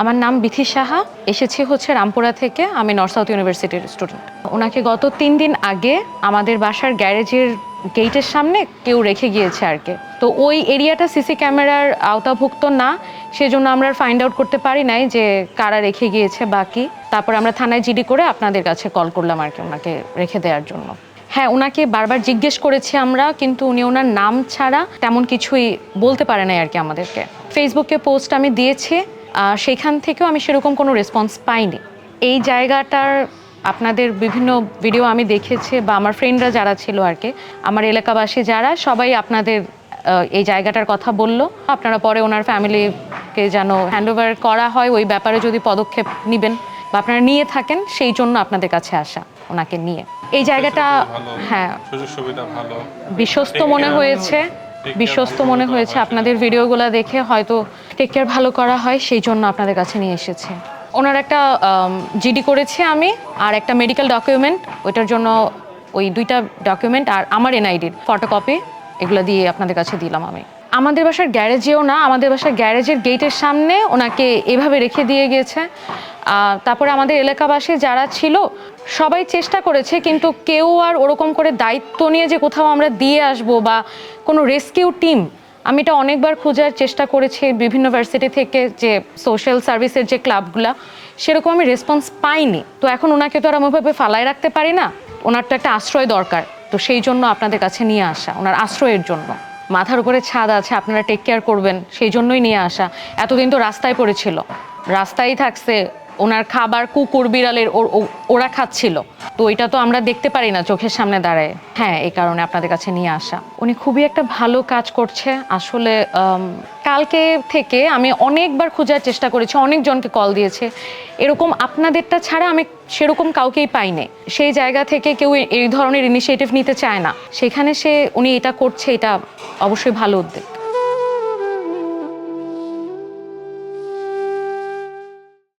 আমার নাম বিথি সাহা, এসেছি হচ্ছে রামপুরা থেকে, আমি নর্থ সাউথ ইউনিভার্সিটির স্টুডেন্ট ওনাকে গত তিন দিন আগে আমাদের বাসার গ্যারেজের গেটের সামনে কেউ রেখে গিয়েছে আর কি। তো ওই এরিয়াটা সিসি ক্যামেরার আওতাভুক্ত না, সেজন্য আমরা ফাইন্ড আউট করতে পারি নাই যে কারা রেখে গিয়েছে বাকি তারপর আমরা থানায় জিডি করে আপনাদের কাছে কল করলাম আর কি ওনাকে রেখে দেওয়ার জন্য। হ্যাঁ ওনাকে বারবার জিজ্ঞেস করেছি আমরা, কিন্তু উনি ওনার নাম ছাড়া তেমন কিছুই বলতে পারে নাই আর কি আমাদেরকে। ফেসবুকে পোস্ট আমি দিয়েছি। সেখান থেকেও আমি সেরকম কোনো রেসপন্স পাইনি। এই জায়গাটার আপনাদের বিভিন্ন ভিডিও আমি দেখেছি বা আমার ফ্রেন্ডরা যারা ছিল আর কি আমার এলাকাবাসী যারা সবাই আপনাদের এই জায়গাটার কথা বলল। আপনারা পরে ওনার ফ্যামিলিকে যেন হ্যান্ডওভার করা হয় ওই ব্যাপারে যদি পদক্ষেপ নেবেন বা আপনারা নিয়ে থাকেন সেই জন্য আপনাদের কাছে আসা ওনাকে নিয়ে। এই জায়গাটা হ্যাঁ বিশ্বস্ত মনে হয়েছে। বিশ্বস্ত মনে হয়েছে আপনাদের ভিডিওগুলো দেখে, হয়তো টেক কেয়ার ভালো করা হয়, সেই জন্য আপনাদের কাছে নিয়ে এসেছে। ওনার একটা জিডি করেছি আমি, আর একটা মেডিকেল ডকুমেন্ট ওইটার জন্য ওই দুইটা ডকুমেন্ট আর আমার এনআইডির ফটোকপি এগুলো দিয়ে আপনাদের কাছে দিলাম আমি। আমাদের বাসার গ্যারেজেও না, আমাদের বাসার গ্যারেজের গেটের সামনে ওনাকে এভাবে রেখে দিয়ে গেছে। তারপরে আমাদের এলাকাবাসী যারা ছিল, সবাই চেষ্টা করেছে, কিন্তু কেউ আর ওরকম করে দায়িত্ব নিয়ে যে কোথাও আমরা দিয়ে আসব বা কোনো রেস্কিউ টিম, আমি এটা অনেকবার খোঁজার চেষ্টা করেছি বিভিন্ন ভার্সিটি থেকে যে সোশ্যাল সার্ভিসের যে ক্লাবগুলা, সেরকম আমি রেসপন্স পাইনি। তো এখন ওনাকে তো আর আমি ওইভাবে ফালায় রাখতে পারি না। ওনার তো একটা আশ্রয় দরকার। তো সেই জন্য আপনাদের কাছে নিয়ে আসা, ওনার আশ্রয়ের জন্য। মাথার উপরে ছাদ আছে, আপনারা টেক কেয়ার করবেন, সেই জন্যই নিয়ে আসা। এতদিন তো রাস্তায় পড়েছিল। রাস্তায় থাকছে ওনার খাবার কুকুর বিড়ালের ওর- খাচ্ছিল। তো এটা তো আমরা দেখতে পারি না, চোখের সামনে দাঁড়ায়। হ্যাঁ এই কারণে আপনাদের কাছে নিয়ে আসা। উনি খুবই একটা ভালো কাজ করছে। আসলে কালকে থেকে আমি অনেকবার খোঁজার চেষ্টা করেছি, অনেকজনকে কল দিয়েছে। এরকম আপনাদেরটা ছাড়া আমি সেরকম কাউকেই পাইনি। সেই জায়গা থেকে কেউ এই ধরনের ইনিশিয়েটিভ নিতে চায় না। সেখানে সে, উনি এটা করছে, এটা অবশ্যই ভালো উদ্যোগ।